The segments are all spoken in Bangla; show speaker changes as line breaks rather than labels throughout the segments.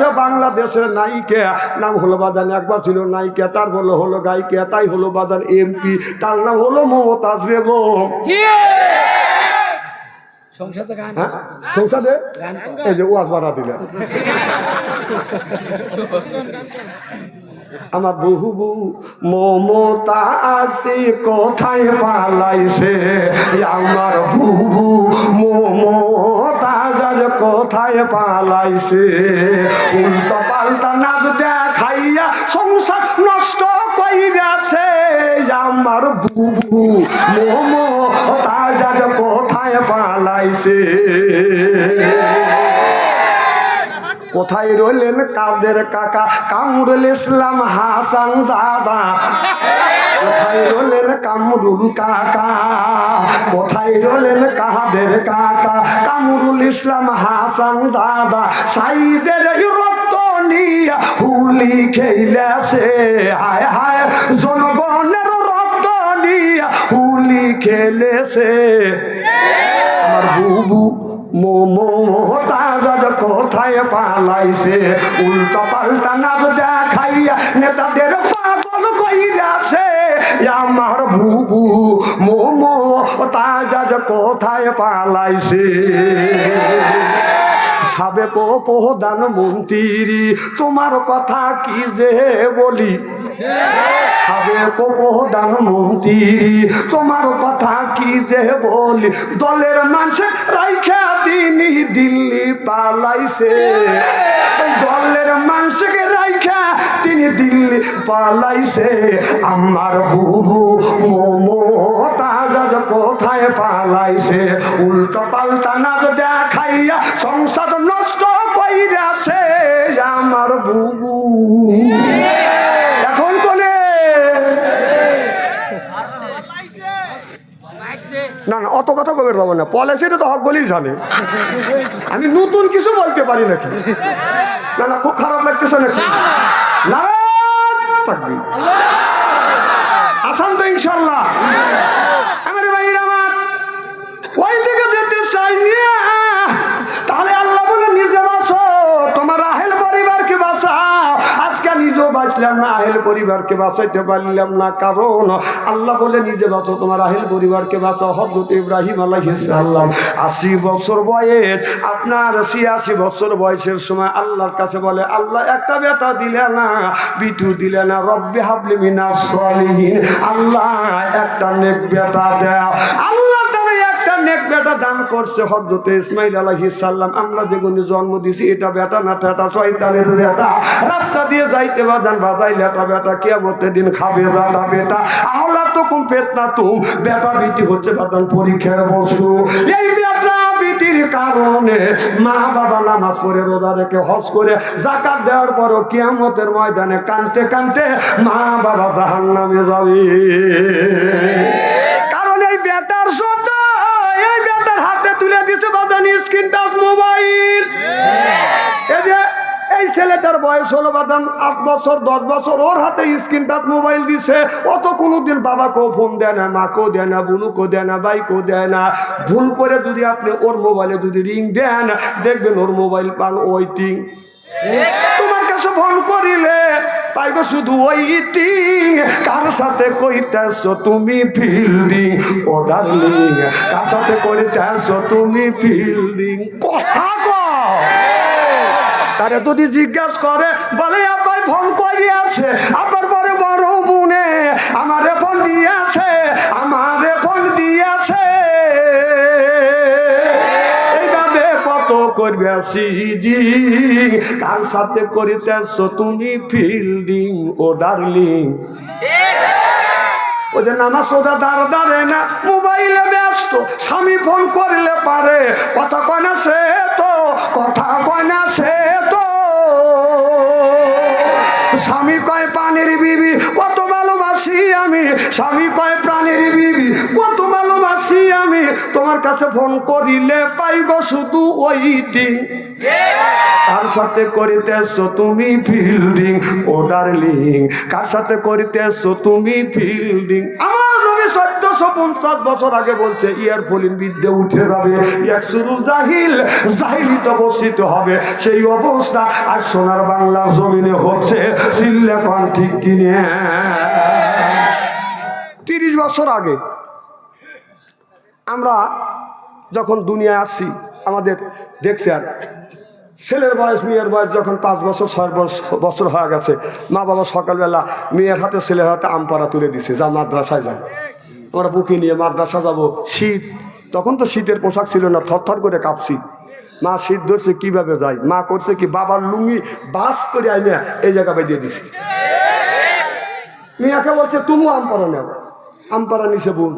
আছে বাংলাদেশের নায়িকা। নাম হলো বাদান একবার ছিল নায়িকা তার বলো হলো গায়িকা তাই হলো বাদান এমপি। তার নাম হলো মমতাজ বেগম।
সংসদে গান
হ্যাঁ? সংসদে? এই যে ওয়াজ বাড়া দিলে আমার বহু বউ মমতা আছে কোথায় পালাইছে। আমার বুবু মমতা আজ কোথায় পালাইছে। উল্টো পাল্টা নাচ দেখাইয়া সংসার নষ্ট কইরাছে। আমার বুবু মমতা আজ কোথায় পালাইছে। কোথায় রইলেন কাদের কাকা? কামরুল ইসলাম হাসান দাদা। কোথায় রইলেন কামরুল কাকা? কোথায় রইলেন কাদের কাকা? কামরুল ইসলাম হাসান দাদা, সাইদের রক্ত নিয়া হুলি খেলেছে। হায় হায়, জনগণের রক্ত নিয়া হুলি খেলেছে। আমার বুবু কোথায় পালাইছে? উল্টো পাল্টা নাচ দেখাইয়া নেতাদের পাগল কইরাছে। আমার বুবু মোমো তাজাজ কোথায় পালাইছে? সাবেক প্রধানমন্ত্রী, তোমার কথা কি যে বলি? প্রধানমন্ত্রী তোমার কথা কি যে বলি? দলের মানুষ রাইখা তিনি দিল্লি পালাইছে। দলের মানুষকে রাইখা তিনি দিল্লি পালাইছে। আমার বুবু মোমো তাজাজ কোথায় পালাইছে? উল্টো পাল্টা নাচ দেখাইয়া কথা কবে পাবো না? পলিসিটা তো হক বলেই জানে। আমি নতুন কিছু বলতে পারি নাকি? না না, খুব খারাপ লাগতেছে নাকি? নারাজ আসান তো ইনশাল্লাহ। বাঁচলাম না, আহেল পরিবারকে বাঁচাইতে পারলাম না। কারণ আল্লাহ বলে নিজে বাঁচো, তোমার আহেল পরিবারকে বাঁচাও। হজরত ইব্রাহিম আল্লাহ আশি বছর বয়স, আপনার ছিয়াশি বছর বয়সের সময় আল্লাহর কাছে বলে, আল্লাহ একটা বেটা দিলে না বিটু দিলে না, রব্বে হাবলি মিনা আল্লাহ একটা নেক বেটা দেও আল্লাহ বেটা দান করছে হজরতে ইসমাইল সাল্লাম আমরা যেগুলো জন্ম দিছি এটা বেটা না ঠেটা শয়তানের বেটা রাস্তা দিয়ে যাইতে বাদান বাজাই লেটা বেটা কেমতে দিন খাবে বেটা বেটা? আহলা তো কুম পেটনা তুম বেটা বিটি হচ্ছে বাদান পরীক্ষার বস্তু। এই বেটা বিটির কারণে মা বাবা নামাজ পড়ে, রোজা রেখে করে জাকাত দেওয়ার পরও কিয়ামতের ময়দানে কানতে কানতে মা বাবা জাহান নামে যাবে। কারণ এই বেটার বেটার হাতে তুলে দিছে স্ক্রিন টাচ মোবাইল এই যে এই ছেলেটার বয়স হলো বাদান আট বছর দশ বছর ওর হাতে স্ক্রিন টাচ মোবাইল দিছে। ও তো কোনোদিন বাবাকেও ফোন দেয় না মাকেও দেয় না বুনুকেও দেয় না বাইকেও দেয় না। ভুল করে যদি আপনি ওর মোবাইলে যদি রিং দেন দেখবেন ওর মোবাইল পান ওইটিং তোমার কাছে ফোন করিলে পাইব শুধু ওইটি কার সাথে কইতেছ তুমি ফিল্ডিং? ও ডার্লিং কার সাথে কইতেছ তুমি ফিল্ডিং? কথা কও। তারে যদি জিজ্ঞাসা করে, বলে, আব্বাই ফোন করি আছে আপনার পরে বড় বোনে আমারে ফোন দিয়েছে, আমারে ফোন দিয়েছে। করবে সিডিং কার সাথে করিতেছ তুমি ফিল্ডিং ও ডার্লিং ওদের নানা সোজা দাঁড় দাঁড়ে না মোবাইলে ব্যস্ত স্বামী ফোন করলে পারে কথা কয় না সে তো কথা কয় না সে তো। স্বামী কয় পানির বিবি কত ভালোবাসি আমি স্বামী কয় প্রাণীর বিবি। আমি তোমার কাছে ফোন করিলে পাইব শুধু ওই দিন। কার সাথে করিতেছো তুমি ফিল্ডিং ও ডার্লিং কার সাথে করিতেছো তুমি ফিল্ডিং আমার নবী চোদ্দশো পঞ্চাশ বছর আগে বলছে, ইয়ার ফলিন বিদ্যে উঠে যাবে এক শুরু জাহিল, জাহিলিত অবস্থিত হবে। সেই অবস্থা আর সোনার বাংলা জমিনে হচ্ছে চিল্লে কন ঠিক কিনে। তিরিশ বছর আগে আমরা যখন দুনিয়ায় আসছি, আমাদের দেখছি আর ছেলের বয়স, মেয়ের বয়স যখন পাঁচ বছর, ছয় বছর বছর হয়ে গেছে মা বাবা সকালবেলা মেয়ের হাতে, ছেলের হাতে আমপাড়া তুলে দিছে, যা মাদ্রাসায় যাবে আমরা বুকে নিয়ে মাদ্রাসা যাব, শীত। তখন তো শীতের পোশাক ছিল না, থরথর করে কাঁপছি। মা শীত ধরছে, কীভাবে যায় মা করছে কি, বাবার লুঙ্গি বাস করে আইনে এই জায়গা দিয়ে দিছি। মিয়াকে বলছে তুমি আমপাড়া নেও। আমপাড়া নিছে বোন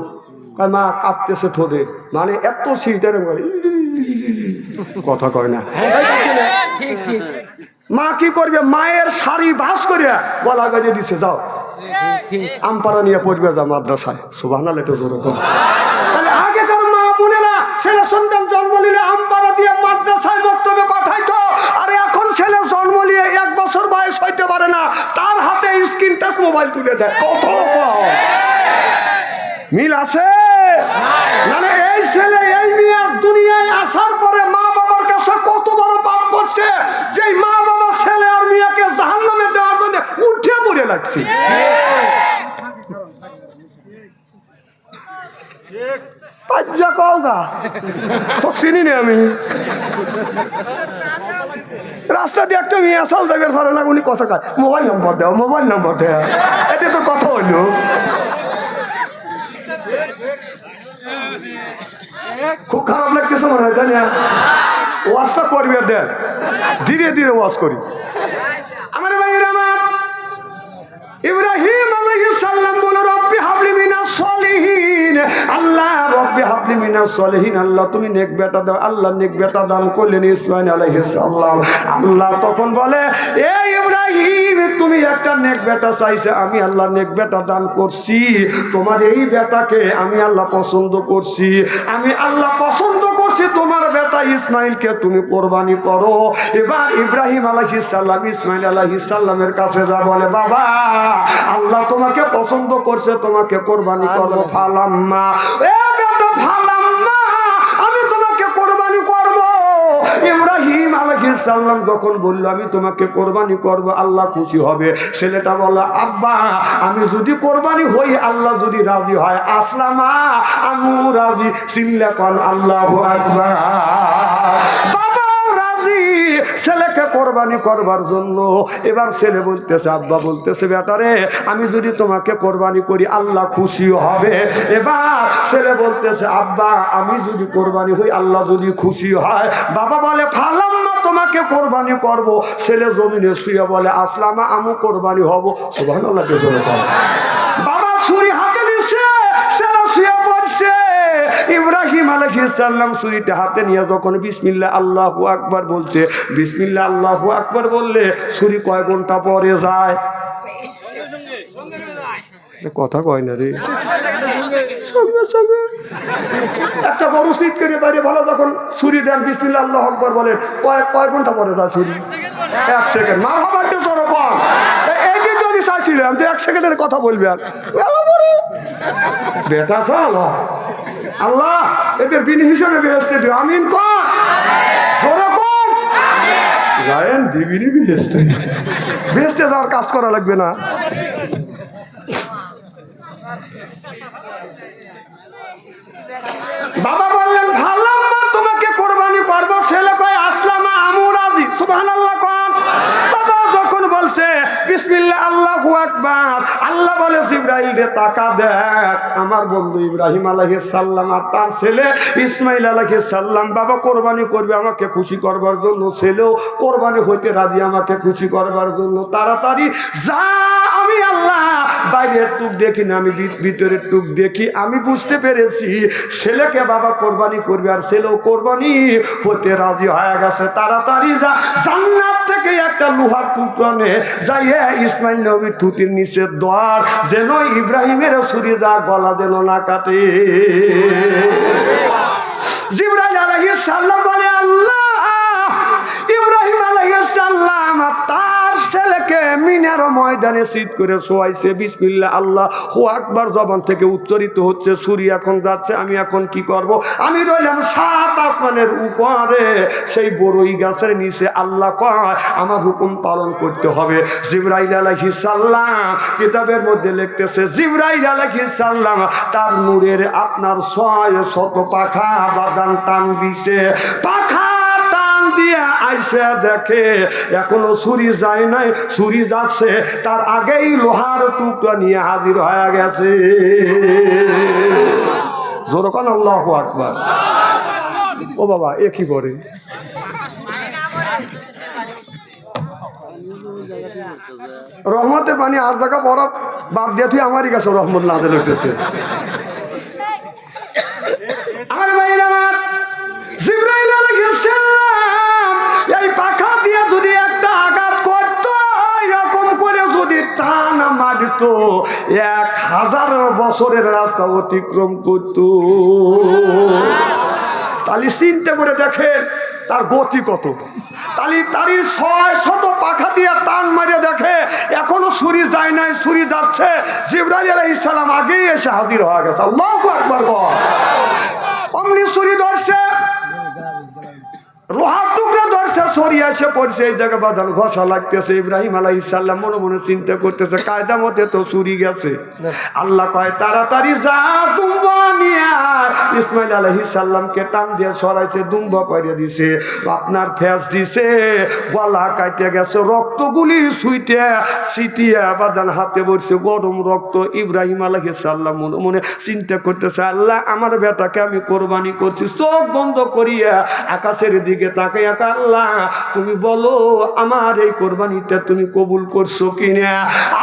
মা কাঁপতেছে ঠোঁটে মানে এত শীত এরকম করে কথা কয় না।
ঠিক ঠিক
মা কি করবে? মায়ের শাড়ি বাস করে গলা গাজে দিছে যাও।
ঠিক
আমপাড়া নিয়ে পড়বে যা মাদ্রাসায়। সুবাহ একটু জোরে কর। তাহলে আগেকার মা বোনেরা ছেলে সন্তান জন্ম নিলে আমপাড়া দিয়ে মাদ্রাসায় বক্তব্যে পাঠাইতো আর এখন ছেলে জন্ম নিয়ে এক বছর বয়স হইতে পারে না। তার হাতে স্ক্রিন টাচ মোবাইল তুলে দেয়। কত। মিল আছে? মানে এই ছেলে, এই মেয়ে দুনিয়ায় আসার পরে মা বাবার কাছে কত বড় পাপ করছে যে মা বাবা, ছেলে আর মেয়েকে জাহান্নামে দেওয়ার জন্য উঠে পড়ে লাগছে। পাজ্জা কও গা? তো চিনি নি আমি। রাস্তা দিয়ে একটা মেয়ে আসাল যাবে ধরে না কথা কয়, মোবাইল নম্বর দাও, মোবাইল নম্বর দেও। এটা তো কথা হইল। খুব খারাপ লাগতেছে মনে হয়, তাই না? ওয়াজটা করবি আর দেখ। ধীরে ধীরে ওয়াজ করি। আমার ভাইয়ের আমার ইব্রাহিম আলাইহিস সালাম বলে রব্বি হাবলি মিনাস সলিহিন আল্লাহ রব্বি হাবলি সলিহিন। আল্লাহ তুমি নেক বেটা দাও। আল্লাহ নেক বেটা দান করলেন ইসমাইল আল্লাহ তখন বলে এই ইব্রাহিম তুমি একটা নেক বেটা চাইছে। আমি আল্লাহ নেক বেটা দান করছি। তোমার এই বেটাকে আমি আল্লাহ পছন্দ করছি। আমি আল্লাহ পছন্দ করছি তোমার বেটা ইসমাইলকে তুমি কোরবানি করো। এবার ইব্রাহিম আলাইহিস সালাম ইসমাইল আলাইহিস সালামের কাছে যা বলে বাবা আল্লাহ তোমাকে পছন্দ করছে তোমাকে কোরবানি করব। ফালাম্মা। এ বেটা ফালাম্মা, আমি তোমাকে কোরবানি করব। ইব্রাহিম আলাইহিস সালাম যখন বলল, আমি তোমাকে কোরবানি করব, আল্লাহ খুশি হবে। ছেলেটা বলল, আব্বা, আমি যদি কোরবানি হই, আল্লাহ যদি রাজি হয়। আসলামা আমু রাজি চিল্লা কন আল্লাহ আকবার। ছেলেকে কোরবানি করবার জন্য। এবার ছেলে বলতেছে, আব্বা বলতেছে বেটারে আমি যদি তোমাকে কোরবানি করি, আল্লাহ খুশি হবে। এবার ছেলে বলতেছে, আব্বা, আমি যদি কোরবানি হই, আল্লাহ যদি খুশি হয়। বাবা বলে ফালাম না তোমাকে কোরবানি করব। ছেলে জমিনে শুয়ে বলে, আসলামা, আমু কোরবানি হব। সুবহান আল্লাহ বাবা ছুরি হাতে ইব্রাহিম আলহিসাল্লাম ছুরিটা হাতে নিয়ে যখন বিসমিল্লা আল্লাহু আকবার বলছে বিসমিল্লা আল্লাহু আকবার বললে ছুরি কয় ঘণ্টা পরে যায়? কথা কয় না রে। একটা বড় সিট করে বাইরে ভালো যখন ছুরি দেন বিসমিল্লা আল্লাহ আকবার বলেন কয়েক কয় ঘণ্টা পরে যায় ছুরি? এক সেকেন্ড। মার হবার তো তোর কম এইটি তো আমি চাইছিলাম তো এক সেকেন্ডের কথা বলবে আর। বেটা চাল আল্লাহ, এদের বিন হিসাবে বেহেস্তে দিও। আমিন কর। দিবিনি যাওয়ার কাজ করা লাগবে না। বাবা বললেন, ভালো তোমাকে কোরবানি করব। ছেলে কয়, আসলাম আমুর আজি সুবহান বলছে বিসমিল্লাহ, আল্লাহু আকবার। আল্লাহ বলে ইব্রাহিম রে, তাকা দেখ, আমার বন্ধু ইব্রাহিম আলাইহিস সালাম আর তার ছেলে ইসমাইল আলাইহিস সালাম, বাবা কোরবানি করবে আমাকে খুশি করবার জন্য, ছেলেও কোরবানি হইতে রাজি আমাকে খুশি করবার জন্য। তাড়াতাড়ি যা আমি আল্লাহ, বাইরের টুক দেখি না, আমি ভিতরের টুক দেখি, আমি বুঝতে পেরেছি, ছেলেকে বাবা কোরবানি করবে আর ছেলেও কোরবানি হতে রাজি হয়ে গেছে। তাড়াতাড়ি যা, জান্নাত থেকে একটা লোহার টুকরো নে যাইয়ে ইসমাইল নবী থুতির নিচে দ্বার যেন ইব্রাহিমের ছুরি যা গলা যেন না কাটে। জিবরাইল আলাইহিস সালাম বলে, আল্লাহ ময়দানে শীত করে শোয়াইছে বিসমিল্লা আল্লাহ, হো আকবার জবান থেকে উচ্চারিত হচ্ছে সূর্য এখন যাচ্ছে, আমি এখন কি করব? আমি রইলাম সাত আসমানের উপরে, সেই বড়ই গাছের নিচে আল্লাহ কয়, আমার হুকুম পালন করতে হবে। জিব্রাইল আলাইহিস সালাম কিতাবের মধ্যে লিখতেছে, জিব্রাইল আলাইহিস সালাম তার নূরের আপনার ছয় শত পাখা বাদান টান দিছে। পাখা দিয়ে আইসে দেখে, এখনও ছুরি যায় নাই, ছুরি যাচ্ছে, তার আগেই লোহার টুকরা নিয়ে হাজির হয়ে গেছে। জোরকান আল্লাহ আকবার। ও বাবা, এ কি করে? রহমতের পানি আর দেখা বরফ বাদ দিয়ে তুই আমারই কাছে রহমত না দিলে বছরের রাস্তা অতিক্রম করত। তাহলে চিন্তা করে দেখেন তার গতি কত। তালি তারির ছয় শত পাখা দিয়ে টান মারিয়ে দেখে, এখনও সুরি যায় নাই সুরি যাচ্ছে। জিব্রাইল আলাইহিস সালাম আগেই এসে হাজির হয়ে গেছে। আল্লাহু আকবার গো। অমনি সুরি ধরছে। লোহার টুকরা ধরছে সরিয়ে এসে পড়ছে, এই জায়গা বাঁধান ঘষা লাগতেছে। ইব্রাহিম আলাই ইসাল্লাম মনে মনে চিন্তা করতেছে, কায়দা মতে তো চুরি গেছে। আল্লাহ কয়, তাড়াতাড়ি যা, দুম্বা নিয়ে ইসমাইল আলহি সাল্লামকে টান দিয়ে সরাইছে, দুম্বা পাইয়ে দিছে। আপনার ফেস দিছে, গলা কাটে গেছে, রক্তগুলি সুইটে সিটিয়ে বাদান হাতে বসছে, গরম রক্ত। ইব্রাহিম আলহি সাল্লাম মনে মনে চিন্তা করতেছে, আল্লাহ, আমার বেটাকে আমি কোরবানি করছি, চোখ বন্ধ করিয়া আকাশের দিকে তাকাই আল্লাহ, তুমি বলো, আমার এই কোরবানিটা তুমি কবুল করছ কিনা?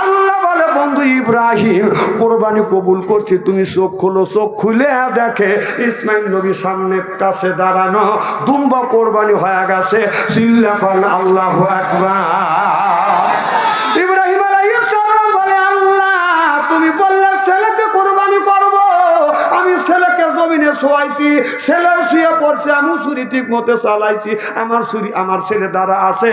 আল্লাহ বলে, বন্ধু ইব্রাহিম, কোরবানি কবুল করছি, তুমি চোখ খোলো, চোখ খুলে দেখে ইসমাইল নবী সামনে কাছে দাঁড়ানো, দুম্বা কোরবানি হয়ে গেছে। চিল্লাখন আল্লাহ একবার শোয়াইছি, ছেলেও শুয়ে পড়ছে আমি ছুরি ঠিক মতো চালাইছি, আমার ছুরি, আমার ছেলে দ্বারা আছে,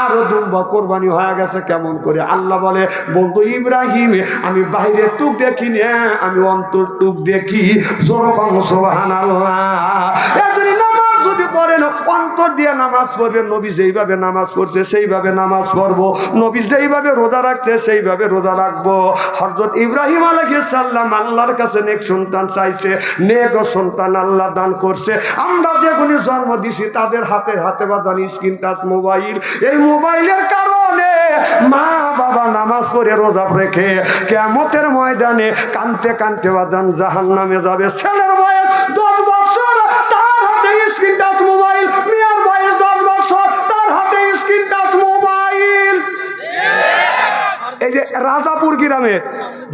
আর দুম্বা কোরবানি হয়ে গেছে কেমন করে? আল্লাহ বলে, বন্ধু ইব্রাহিম, আমি বাইরে টুক দেখি না আমি অন্তর টুক দেখি, জোরকম সোহান আল্লাহ অন্তর দিয়ে নামাজ পড়বে, নবী যেইভাবে নামাজ পড়ছে সেইভাবে নামাজ পড়ব, নবী যেইভাবে রোজা রাখছে সেইভাবে রোজা রাখব। হজরত ইব্রাহিম আলাইহিস সালাম আল্লাহর কাছে নেক সন্তান চাইছে, নেক সন্তান আল্লাহ দান করছে। আমরা যেগুলি জন্ম দিছি, তাদের হাতে হাতে বাদানি স্ক্রিন টাচ মোবাইল। এই মোবাইলের কারণে মা বাবা নামাজ পড়ে রোজা রেখে কেমতের ময়দানে কানতে কানতে বাদান জাহান নামে যাবে। ছেলের বয়স দশ বছর, তার হাতে স্ক্রিন টাচ মোবাইল গ্রামে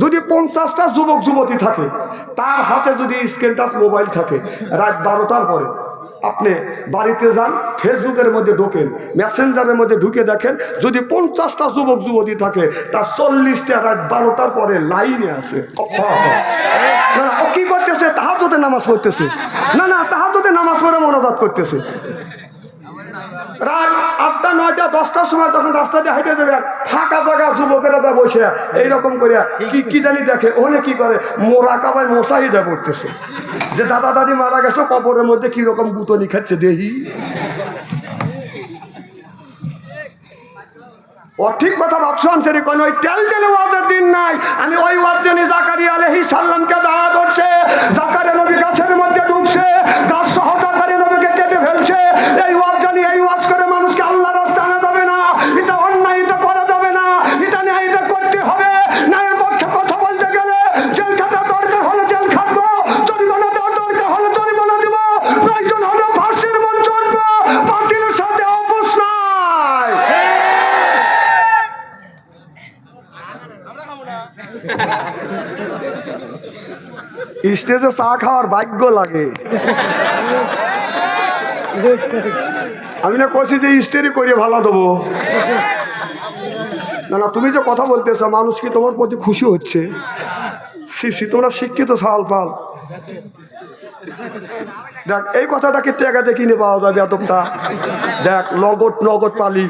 যদি পঞ্চাশটা যুবক যুবতী থাকে, তার হাতে যদি স্ক্রিন টাচ মোবাইল থাকে, রাত বারোটার পরে আপনি বাড়িতে যান, ফেসবুকের মধ্যে ঢোকেন মেসেঞ্জারের মধ্যে ঢুকে দেখেন, যদি পঞ্চাশটা যুবক যুবতী থাকে, তার চল্লিশটা রাত বারোটার পরে লাইনে আছে। ও কি করতেছে? তাহাজতে নামাজ পড়তেছে। না না তাহাজতে নামাজ পড়ে মনোজাত করতেছে। রাত আটটা নয়টা দশটার সময় তখন রাস্তা দিয়ে হেঁটে দেবে ফাঁকা জায়গা যুবকেরা বসে এইরকম করে কি কি জানি দেখে ওখানে কি করে মোরা কাবায় মশাহিদা পড়তেছে যে দাদা দাদি মারা গেছে কবরের মধ্যে কি রকম গুতনি খাচ্ছে দেহি। ঠিক কথা ভাবছ আন্তরি কোন ওই টেল টেলে ওয়াদের দিন নাই। আমি ওই ওয়াদ দিনে জাকারি আলহি সাল্লামকে দাওয়া স্টেজে চা খাওয়ার ভাগ্য লাগে। আমি না কইছি যে স্টেরি করে ভালো দেবো। না না, তুমি যে কথা বলতেছো, মানুষ কি তোমার প্রতি খুশি হচ্ছে? তোমরা শিক্ষিত সাল পাল। দেখ, এই কথাটাকে টেকাতে কিনে পাওয়া যাবে এতটা দেখ, নগদ নগদ পালি।